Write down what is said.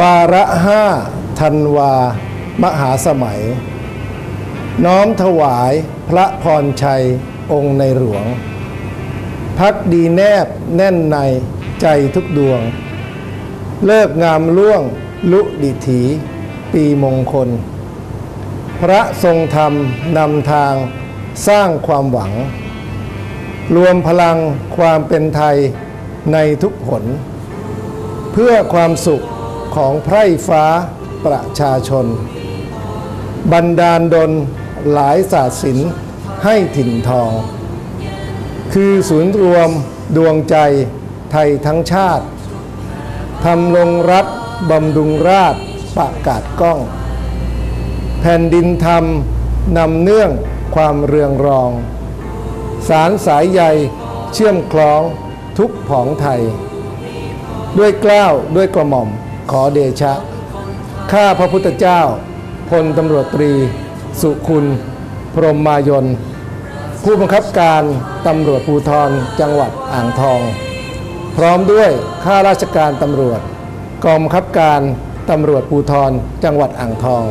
วาระห้าธันวา มหาสมัย น้อมถวายพระพรชัยองค์ในหลวง พักดีแนบแน่นในใจทุกดวง เลิกงามล่วงลุดิถี ปีมงคล พระทรงธรรมนำทางสร้างความหวัง รวมพลังความเป็นไทยในทุกผล เพื่อความสุข ของไพร่ฟ้าประชาชนบันดาลดลหลายศาสตร์ศิลป์ให้ถิ่นทอง คือศูนย์รวมดวงใจไทยทั้งชาติทำลงรัฐบำรุงราชประกาศกล้อง แผ่นดินธรรมนำเนื่องความเรืองรอง สารสายใยเชื่อมคล้องทุกผองไทย ด้วยกล้าวด้วยกระหม่อม ขอเดชะ ข้าพระพุทธเจ้า พลตำรวจตรี สุคุณ พรมมายน ผู้บังคับการตำรวจภูธรจังหวัดอ่างทอง พร้อมด้วยข้าราชการตำรวจ กองบังคับการตำรวจภูธรจังหวัดอ่างทอง